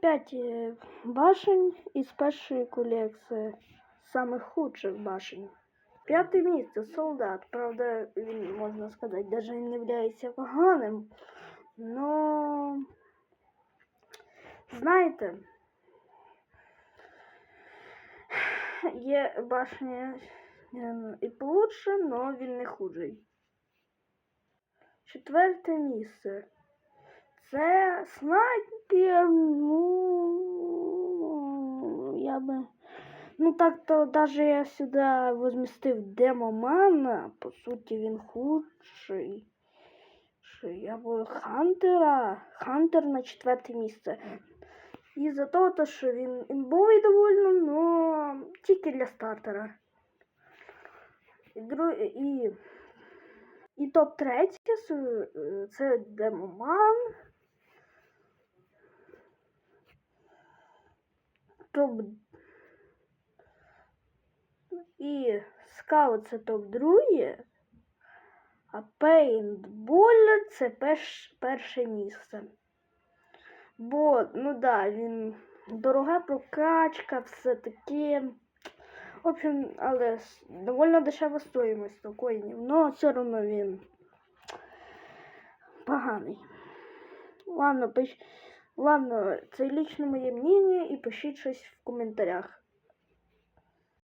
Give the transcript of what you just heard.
5 е, башень із першої колекції самих худших башень. П'яте місце солдат. Правда, він, можна сказати, навіть не являється поганим. Но знаєте, є башня е, і получше, але він не худший. Четверте місце. Це снайпер. Ну. Ну так то даже я сюди возмістив демомана. По суті, він худший. Що Я би Хантера. Хантер на четверте місце. І за того, то, що він імбовий довольно, но тільки для стартера. І, і... І топ третє це- це демоман. Топ. І скаут це топ друге. А пейнтболер це перш, перше місце. Бо, ну да, він дорога прокачка, все таке. В общем, але довольно дешева стоїмость коїнів, но все одно він поганий. Ладно, пиш... Ладно, це лічно моє мнение і пишіть щось в коментарях.